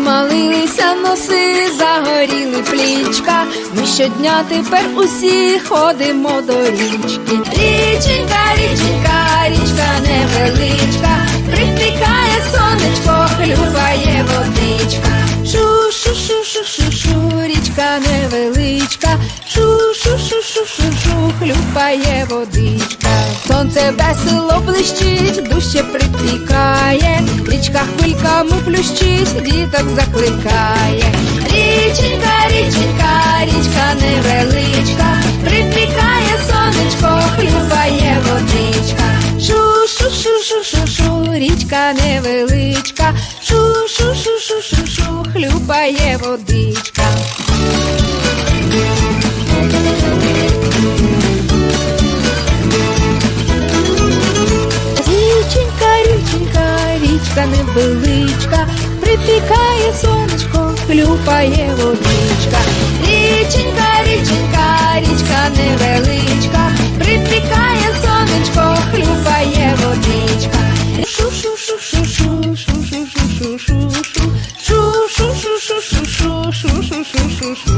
Запалилися носи, загоріли плічка. Ми щодня тепер усі ходимо до річки. Річенька, річенька, річка невеличка, припікає сонечко, хлюпає водичка. Шу, шу, шу, шу, шу, шу, річка невеличка, шу, шу, шу, шу, шу, шу, хлюпає водичка. Сонце весело блищить, дужче припікає, річка хвильками плющить, діток закликає. Річенька, річенька, річка невеличка, припікає сонечко, хлюпає водичка. Шу, шу, шу, шу, шу, шу, річка невеличка, шу, шу, шу, шу, шу, шу, хлюпає водичка. Невеличка, припікає сонечко, хлюпає водичка. Річенька, річенька, річка невеличка, припікає сонечко, хлюпає водичка. Шу-шу-шу-шу-шу, шу-шу-шу-шу-шу, шу-шу-шу-шу-шу, шу-шу-шу-шу-шу.